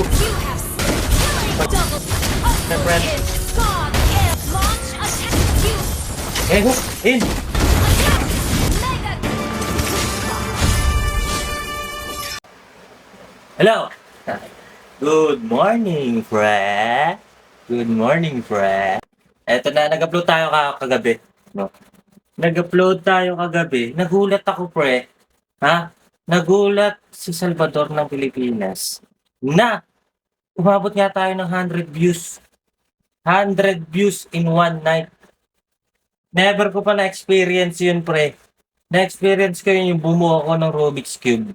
Oops. My friend. Eh, hook! In! Hello! Good morning, Fre! Good morning, Fre! Eto na, nag-upload tayo ka kagabi. No? Nag-upload tayo kagabi. Nagulat ako, Pre. Ha? Nagulat si Salvador ng Pilipinas na umabot nga tayo ng 100 views. 100 views in one night. Never ko pa na-experience yun, Pre. Na-experience ko yun yung bumuo ako ng Rubik's Cube.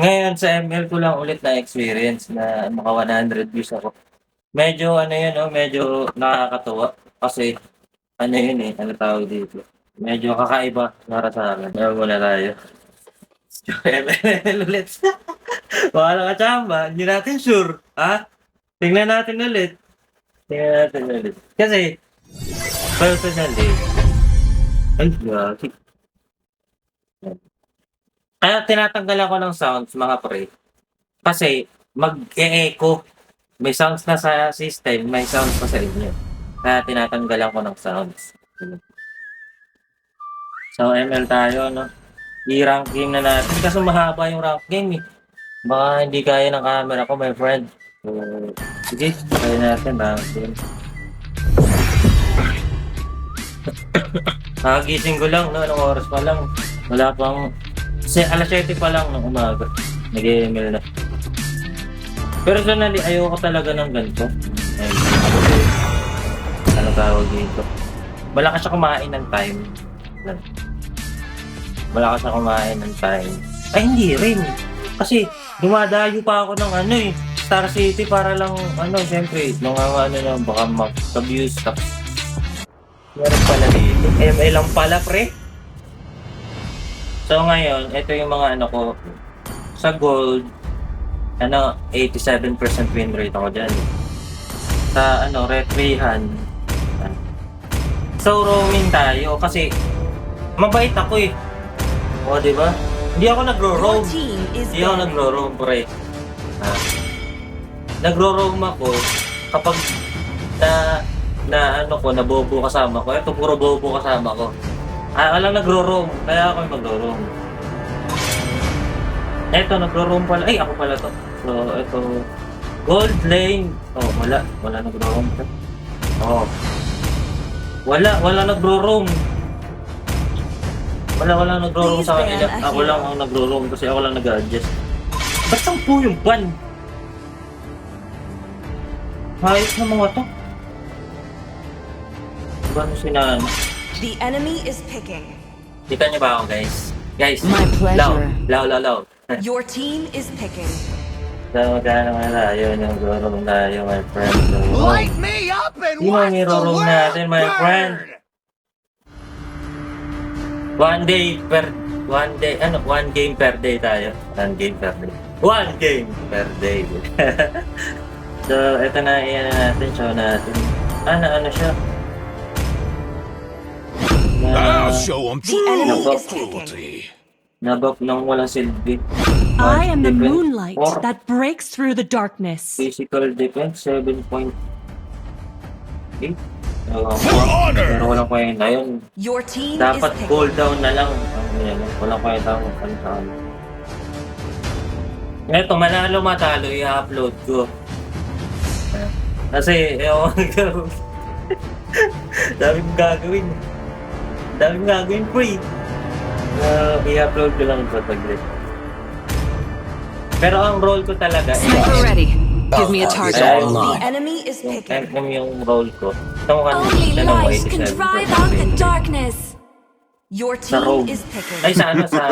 Ngayon sa ML ko lang ulit na experience na maka 100 views ako. Medyo ano yun, oh, medyo nakakatuwa kasi ano yun eh, ano tawag dito. Medyo kakaiba para sa akin. Ayaw muna tayo. ML ulit. Wala ka chamba, hindi natin sure. Ha? Tingnan natin ulit. Tingnan natin ulit. Kasi, personally, ay, gagi. Kaya tinatanggal ako ng sounds, mga pre. Kasi, mag-e-echo. May sounds na sa system, may sounds pa sa inyo. Kaya tinatanggalan ko ng sounds. So, ML tayo, no? I-rank game na natin. Kasi mahaba yung rank game, eh. Baka hindi kaya ng camera ko, my friend. So, sige, kaya natin, rank game. Nakagising ko lang, no? Anong oras pa lang. Wala pang... Kasi alas 7 pa lang ng umaga. Nag-email na. Personally, ayoko talaga ng ganito. Ayun. Ano tawag dito? Malakas siya kumain ng time. Malakas siya kumain ng time. Ay, hindi rin. Kasi, dumadayo pa ako ng ano eh. Star City para lang, ano, siyempre, nung ano lang, baka mag-abuse. Meron pala dito. ML lang pala, pre. So, ngayon, ito yung mga ano ko. Sa gold, ano, 87% win rate ako dyan. Sa, ano, refereehan. So, roaming tayo kasi mabait ako eh. O, di ba? Hindi ako nagro-roam. Hindi ako nagro-roam, pre. Ha? Nagro-roam ako kapag na na ano ko, na bobo kasama ko. Ito, puro bobo kasama ko. Ah, alam nagro-roam. Kaya ako yung magro-roam. Eto, nagro-roam pala. Ay, ako pala to. So, ito. Gold lane. Oh, wala. Wala nagro-roam. Oh. Wala, wala nagro-roam. Wala, wala nagro-roam sa Please kanila. Ako lang ang nagro-roam kasi ako lang nag-adjust. Ba't sampu yung ban? Hayos na mga to. Ba ano sinano? The enemy is picking. Kita niyo ba ako, guys? Guys, My pleasure. Loud, loud, loud, loud. Your team is picking. So, magkano nga tayo, nag-roam tayo, my friend. Light me up and watch the world natin, my friend. One day per one day ano one game per day tayo. One game per day. One game per day. so ito na iyan na natin, show natin. Ano ano siya? Na, I'll show them is picking. cruelty. nabak ng walang silbi. I am the moonlight four. that breaks through the darkness. Physical defense 7.8. So, For honor! pero walang kwenta yun. Your team Dapat is cool down na lang. Ano yan, walang kwenta sa ano. Eto, manalo matalo, i-upload ko. Kasi, ewan ko. Dami kong gagawin. Dami kong gagawin free. Uh, i-upload ko lang ito taglit. Pero ang role ko talaga, Sniper ready. Give me a target. The enemy is picking. FM yung role ko. Ito mo Only kanina ng light can drive out the 87%. darkness. Your Sa team rogue. is picking. Ay, sa ano, sa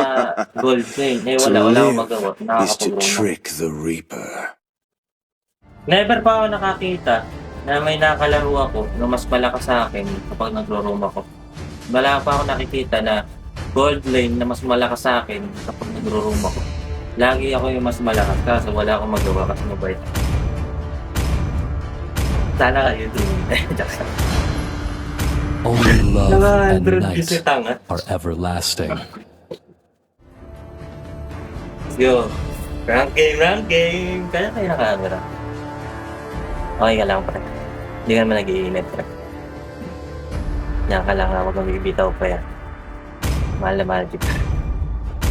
gold ko eh. Eh, wala, wala akong magawa. Is to trick the Reaper. Never pa ako nakakita na may nakalaro ako na mas malakas sa akin kapag nagro-roam ako. Wala pa ako nakikita na gold lane na mas malakas sa akin kapag nagro-roam ako. Lagi ako yung mas malakas kaso wala akong magawa kasi mabait. Sana kayo din. Only love and 100 night are everlasting. Yo. Rank game, rank game. Kaya kayo na camera. Okay ka lang, pre. Hindi ka naman nag-iinit, pre. Yan ka lang ako magbibitaw pa yan. Mahal na mahal kita.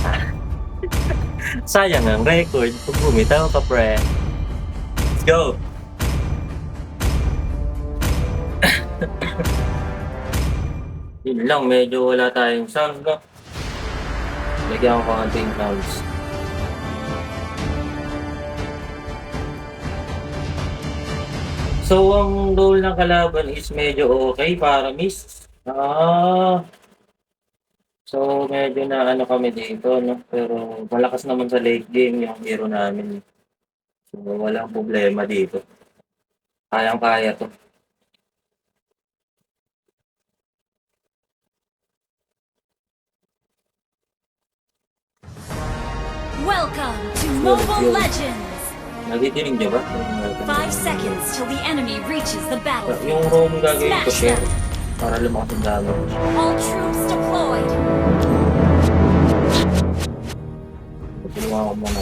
Ah. Sayang ang record kung bumitaw ka, pre. Let's go! Yun lang, medyo wala tayong sound, no? Lagyan ko konting sounds. So, ang role ng kalaban is medyo okay para miss. Ah. So, medyo na ano kami dito, no? Pero malakas naman sa late game yung hero namin. So, walang problema dito. Kayang-kaya to. Welcome to Mobile. Legends! Nagitinig niyo ba? Five seconds till the enemy reaches the battlefield. Yung roam gagawin ko them! para lumakas ang damage. All troops deployed! Ginawa ko muna.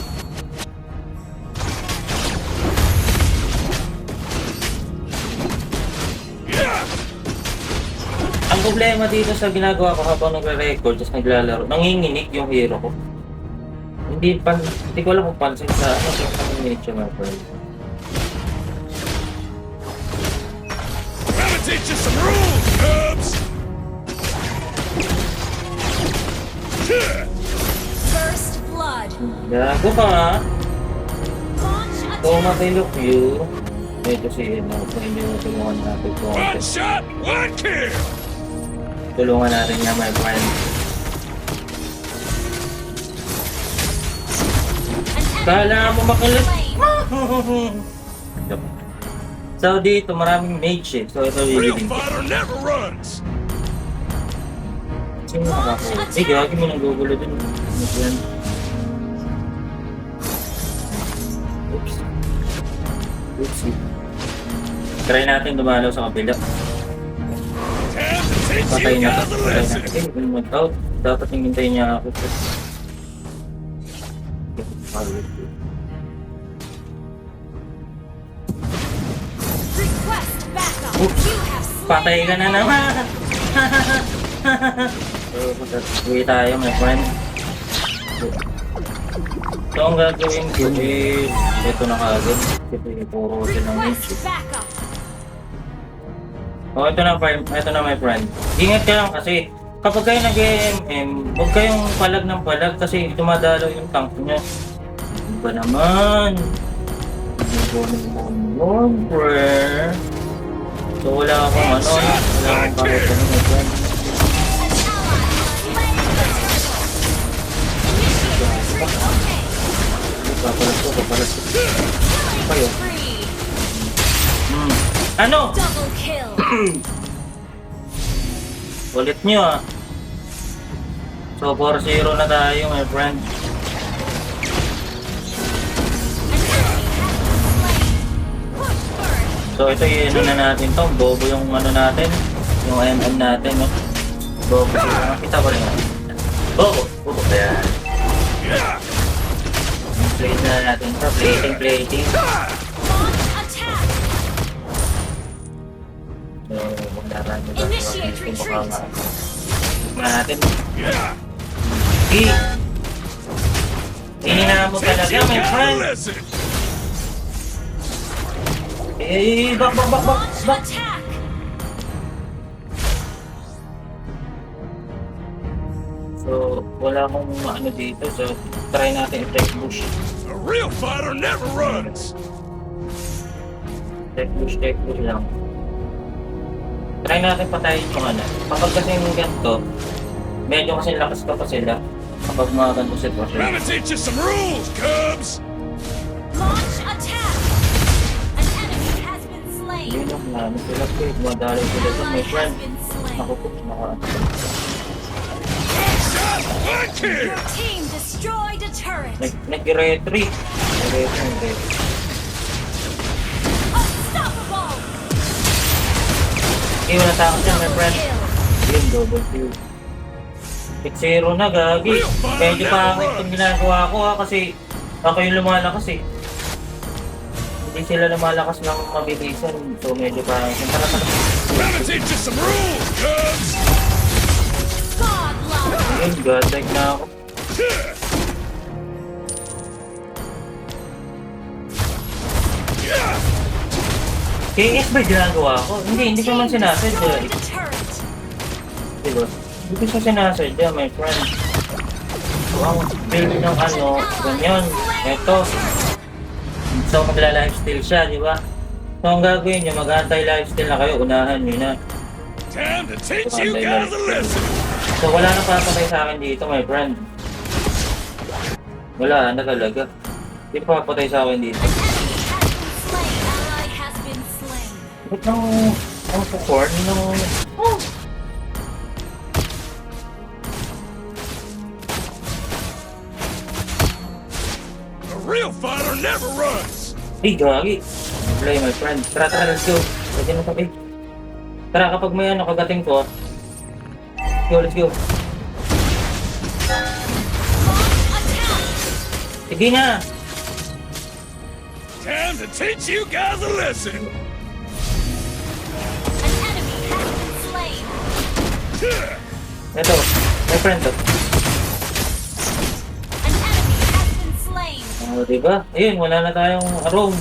Ang problema dito sa ginagawa ko habang nagre-record tapos naglalaro, nanginginig yung hero ko. Hindi pan, hindi ko alam kung pansin sa ano sa siya mga friend. Me teach you some rules, Cubs! First blood! Gago ka ha? Kung matilok you, medyo si Eno, hindi mo tulungan natin kung One shot, one kill! tulungan natin niya my friend. Enemy mo makulit? so dito maraming mage eh. So ito runs! Sino nakako? Eh, gagi mo nang gugulo dun. Ano yan? Oops. Oopsie. Try natin dumalaw sa kabila. Patay na guys to. a Patay na. Eh, out. Dapat hinintay niya ako. Oops. You slain Patay ka na an naman! so, magkatuloy tayo, my friend. So, ang gagawin ko is, ito na kagad. Ito yung puro din ng backup! Oh, ito na, friend. Ito na, my friend. Ingat ka lang kasi, kapag kayo nag-MM, huwag kayong palag ng palag kasi dumadalo yung tank niya. Ba naman? Pre? So, wala akong ano, wala akong kahit ano, my friend. An ally has slain the turtle! Initiate retreat! Okay! Papalas ko, papalas ko. Kayo. Hmm. Ano? Ulit nyo ah. So, 4-0 na tayo, my friend. So, ito yung ano na natin to. Bobo yung ano natin. Yung MM natin, no? Bobo sila. Nakita ko rin. Bobo. Bobo. Kaya, Yeah! plate na natin to. Plating, plating. So, magdaraan nyo Initiate retreat. Tignan natin. Yeah! Gi! Hinina mo talaga, my friend. Eh, bak, bak, bak, bak, Launch bak. attack! So, wala akong ano dito. So, try natin i-tech push. A real fighter never runs! Tech push, tech push lang. Try natin patayin yung ano. Kapag kasi yung ganito, medyo kasi lakas pa pa sila. Kapag mga ganito sitwasyon. Let me teach you some rules, Cubs! Ang namin sila sa slain! Ako po, naka... One shot, one kill! Your team destroyed a turret! Nag, nag-retreat. Unstoppable! Okay, wala takot yan, my friend. Yun, double kill. Hit zero na, gagi. Medyo pangit runs. itong ginagawa ko ha, kasi Ako yung lumalakas eh. Hindi sila lumalakas ng mabilisan. So medyo parang... Tara. Gonna teach you some rules, Cubs! Ayun, godlike na ako. KS ba ginagawa ko? Hindi, hindi ko man sinasadya. Turret. Diba? Hindi ko siya sinasadya, my friend. So, ang build ng ano, ganyan. Ito. So, magla-lifesteal siya, di ba? So, ang gagawin niyo, mag-anti-lifesteal na kayo, unahan niyo na. Time to teach you guys a lesson! So, wala nang papatay sa akin dito, my friend. Wala na talaga. Hindi pa papatay sa akin dito. Ba't nang... Ang support nung... A real fighter never runs! Ay, gagi. Play, my friend. Tara, tara, let's go. Pwede na kami. Tara, kapag may ano, kagating ko. Let's go, let's go. Sige na! Time to teach you guys a lesson! An enemy has been slain. Ito, my friend to. Slain. Oh, diba? Ayun, wala na tayong arong.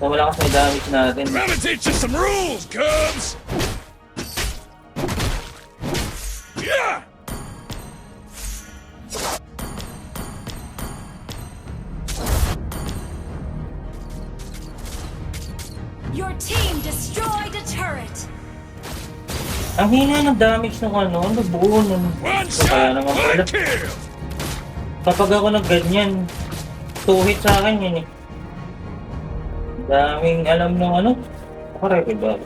So, wala kasi may damage natin. Gonna teach you some rules, Cubs! Yeah! Your team destroyed a turret. Ang hina ng damage ng ano, ano buo nun. So, kaya naman pala. Kapag ako nag ganyan, two hit sa akin yun eh. Daming alam ng ano. Correct ba?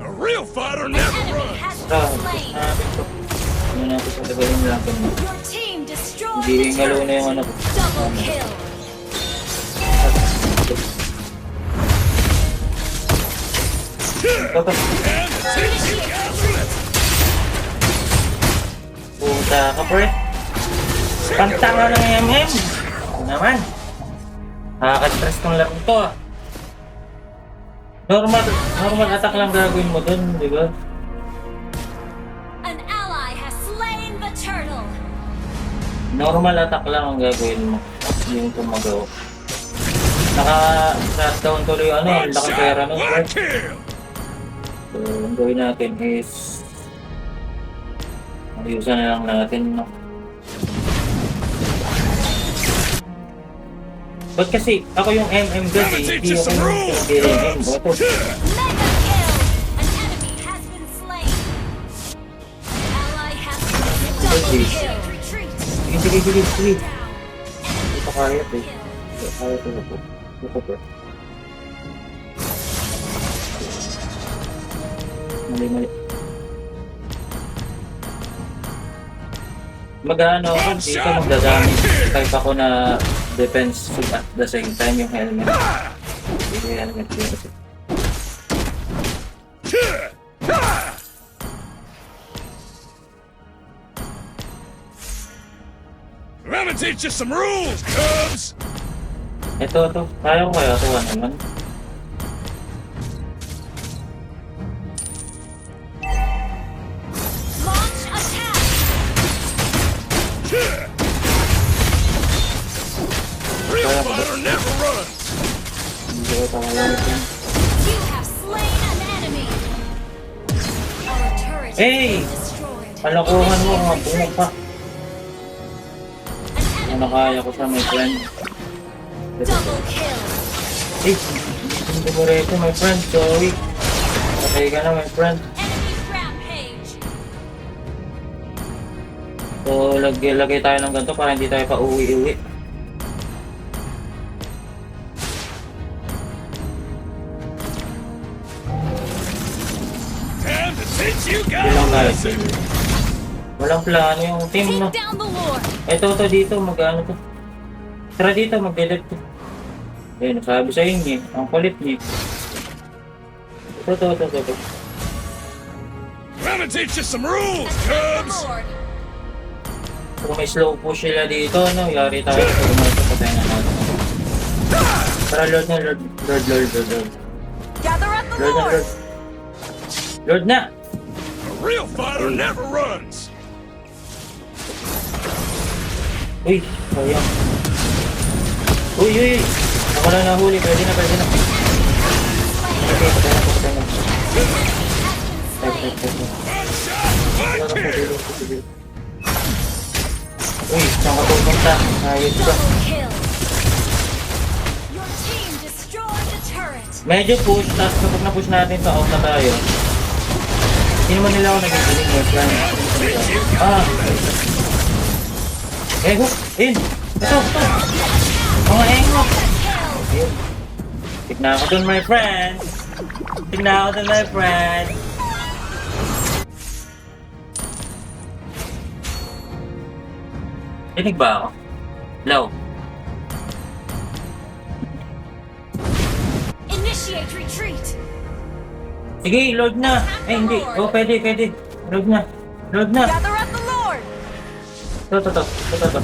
A real fighter never runs! Ah. Ano natin sa tagalin lang destroyed Hindi the ngalo na yung ano. Double kill. Baba, Time to teach you guys a lesson! puta ka pre. Pantanga ng MM. Naman. Nakaka-stress tong laro to ah. Normal, normal attack lang gagawin mo dun, di ba? An ally has slain the turtle. Normal attack lang ang gagawin mo. Yung tumagaw. Naka-shutdown tuloy ano, ang laki pera nun. pre. kill! So, ang gawin natin is ayusan na lang natin, no? Ba't kasi ako yung MM kasi, teach hindi yung MM. Ito. Retreat. sige, sige, sige, sige. Hindi pa kaya to eh. Kill. Hindi kaya to ito. Ito to. Mali, mali. Mag-ano ako magdadamage. one kill. Type ako na defensive at the same time yung helmet. Hindi yung helmet yun kasi. Ah! Gonna teach you some rules, Cubs! Ito, ito. Kaya ko kaya ito naman. Kalokohan mo, mga bungo pa. An Ano enemy kaya ko sa been my friend. Double kill. Eh, hindi mo rin ito, my friend. Sorry. Patay ka na, my friend. So, lagay, lagay tayo ng ganito para hindi tayo pa uwi-uwi. Time to teach you guys Walang plano yung team, no? Ito, ito, dito, mag-ano to. Tara dito, mag-delete to. Ayun, sabi sa inyo, eh. ang kulit niyo. Ito, ito, ito, ito, ito. Gonna teach you some rules, Cubs! Kung may slow push sila dito, no? Yari tayo. Kung may patay na natin. Tara, Lord na, Lord. Lord, Lord, Lord, Lord. Gather at the Lord na, Lord. Lord. Lord na! A real fighter never runs. Uy, sayang. Uy, uy, uy. Ako lang nahuli. Pwede na, pwede na. Okay, patay na, patay na. Patay. One shot, Wala ka sa dulo, sa dulo. Uy, saan ka pupunta? Ayos ka. Medyo push, tapos kapag na-push natin to, out na tayo. Hindi naman nila ako nagigiling mo, plan. Ah! Eh, hook! In! Ito! Mga! Ayun. Tignan ako dun, my friend! Tignan ako dun, my friend! Dinig ba ako? Low. Initiate retreat. Sige, load na! Ay, hindi. Oh, pwede, pwede. Load na. Load na. Gather. Ito, ito, ito. Ito, ito.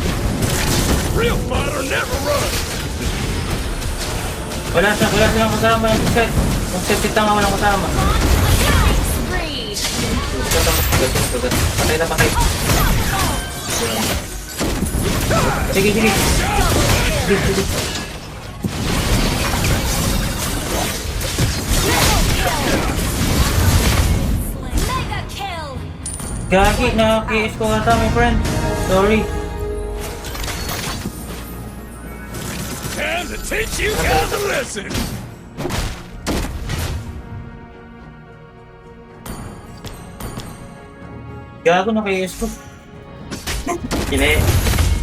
Real fighter never runs. Wala siya, wala silang kasama. Yung set. Yung set kita nga walang kasama. Patay na, patay. Sige, sige. Sige, sige. Mega kill. Gagi, nakaki-is ko ata, my friend. Sorry. Time to teach you guys a lesson. Gago, naki-is ko. Kine,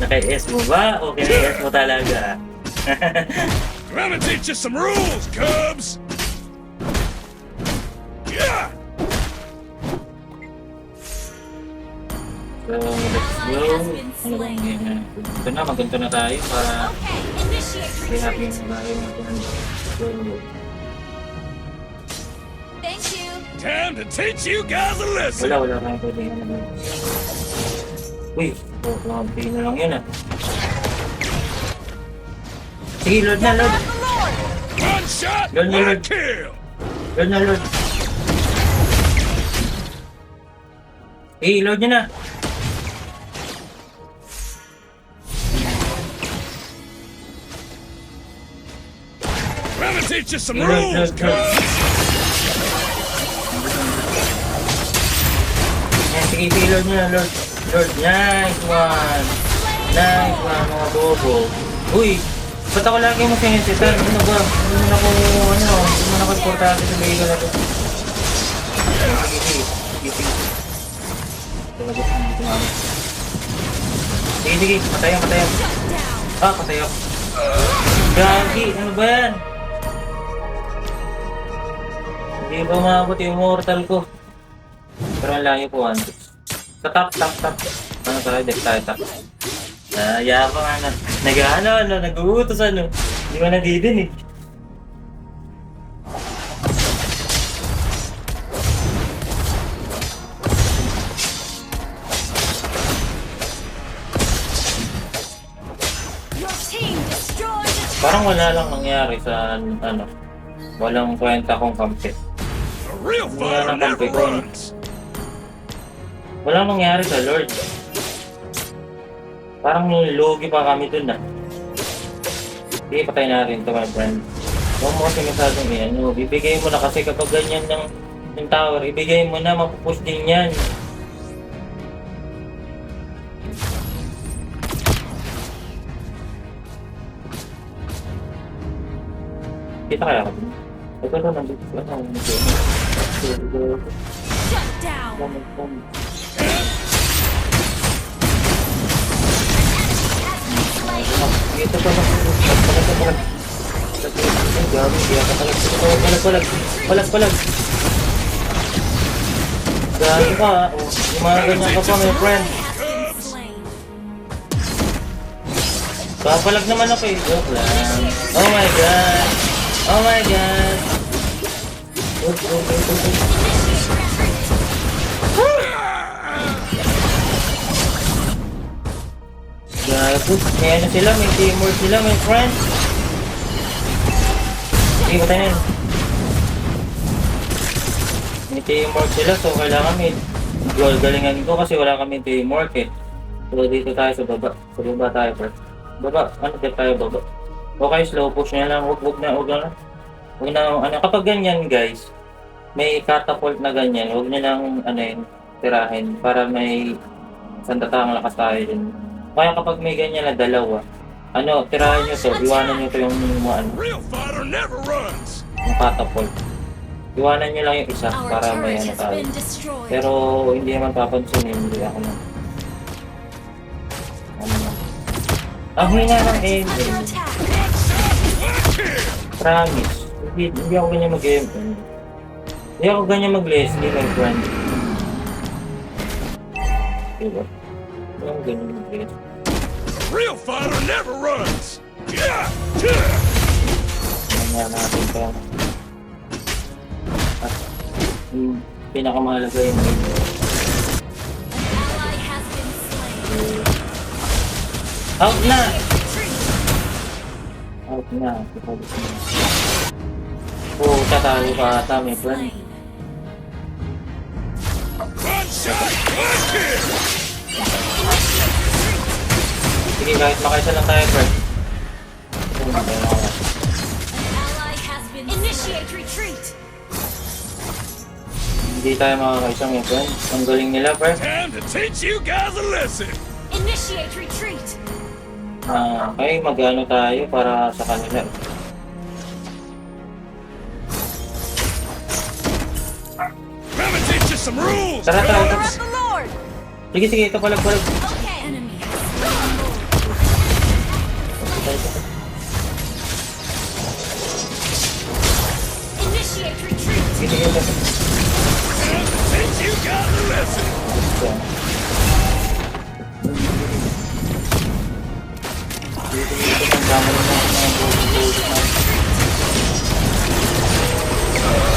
naki-is mo ba? O kine-is mo talaga? Gonna teach you some rules, Cubs. Ano bang yan? Ito na, maganto na tayo para Okay, may happy retreat. na tayo. So, Thank you. Time to teach you guys a lesson. Wala, wala kang pwede ano. Uy, oh, kampi na lang yun ah. Sige, load na, load. One shot, Yun, yun, one yun. kill. Load na, load. Eh, load nyo na. Teach you some rules. Cubs. Yan, sige, sige, load nyo na, load. Load, nice one. Nice one, mga bobo. Uy, ba't ako lagi mo sinisitan? Ano ba? Mo na ako, ano, mo na ako importante sa bagay na to. Sige, sige, sige, sige. Patayan, patayan. Ah, patayan. Gagi, ano ba yan? Hindi ba maabot yung mortal ko? Pero ang layo po, ano. Sa top, top, top. Ano tayo, deck tayo, top. Ah, yabang ano. Nag-ano, ano, nag-uutos, ano. Hindi mo nadidinig. Turret. Parang wala lang nangyari sa, ano, walang kwenta kong kampi. Real fighter I'm never runs. Walang nangyari sa Lord. Parang lugi pa kami dun ah. Sige, patay natin to my friend. Huwag mo kasi masyadong yan. No, bibigay mo na kasi kapag ganyan ng, ng tower, ibigay mo na, mapupush din yan. Kita kaya ako dun? Ito na, nandito. Nandito sila. Shut down. Palag. Ay, gabi. Hindi ako palag. Palag. Gabi ka. ah. Oh, yung mga ganyan ka pa, my friend. Has been slain. Papalag naman ako eh. Joke lang. Oh my god. Oh my god. Gago. May ano sila, may teamwork sila, my friend. Sige, patay na yun. May teamwork sila, so kailangan may goal galingan ko kasi wala kami teamwork eh. So dito tayo sa baba. Sa baba tayo, bro. Baba, ano dito tayo baba? Okay, slow push na lang. Huwag, huwag na, huwag na. Huwag na, ano, kapag ganyan guys, may catapult na ganyan, huwag niyo lang, ano yun, tirahin para may sandatang lakas tayo din. Kaya kapag may ganyan na dalawa, ano, tirahin nyo to, iwanan nyo to yung, mga ano, yung catapult. Iwanan nyo lang yung isa para may ano tayo. Pero hindi naman papansin, hindi ako na. Ano na. Ang hina ng aim, eh. promise. Hindi, hindi ako ganyan mag-aim. Hindi ako ganyan mag-Leslie, my friend. Diba? Hindi ako ganyan mag-Leslie. Real fighter never runs. Yeah. yeah. Mamaya natin pa. At yung pinakamahalaga yung has been slain. Out na! Out na. Oo, tatalo ka ata, my friend. Sige, kahit makaisa lang tayo, retreat. Hindi tayo makakaisa, my friend. Ang galing nila, friend. Time to teach you guys a lesson. Initiate retreat. Ah, okay, mag-ano tayo para sa kanila. Tara, tara, tara. Sige, sige, ito palag, palag. Sige, sige, sige. Teach you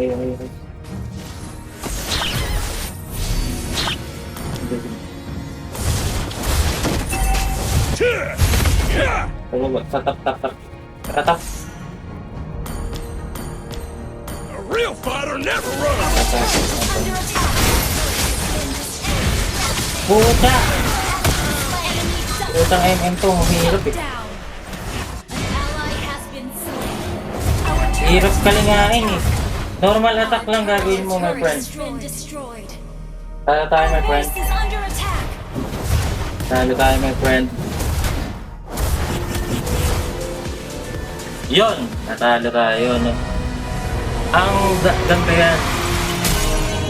Sa baba, sa tap, tap, tap. Tara, tap. A real fighter never runs. Tap, tap, tap, Under tap. attack. Puta! Enemy double Putang MM to, ang hirap eh. down. An ally has Normal attack lang gagawin mo, my friend. Talo tayo, my friend. Talo tayo, my friend. Yon, natalo tayo, no? Ang ga- ganito yan.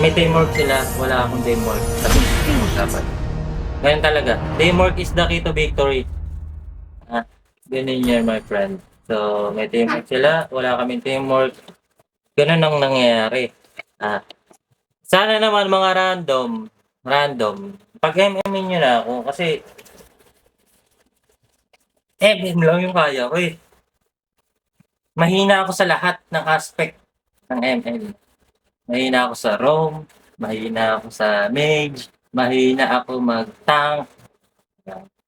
May teamwork sila, wala akong teamwork. Sabi teamwork dapat. Ganyan talaga. Teamwork is the key to victory. Ah, ganun yan, my friend. So, may teamwork sila, wala kaming teamwork. Ganun ang nangyayari. Ah, sana naman mga random, random, pag MM nyo na ako, kasi MM lang yung kaya ko eh. Mahina ako sa lahat ng aspect ng MM. Mahina ako sa roam, mahina ako sa mage, mahina ako mag-tank,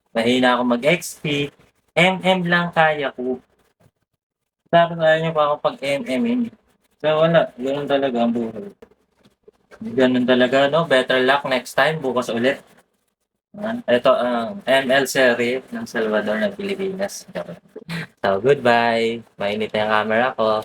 mahina ako mag-XP, MM lang kaya ko. Tapos ayaw nyo pa ako pag MM. So wala, ganun talaga ang buhay. Ganun talaga, no? Better luck next time, bukas ulit. Ito ang ML series ng Salvador ng Pilipinas. So, goodbye. Mainit na yung camera ko.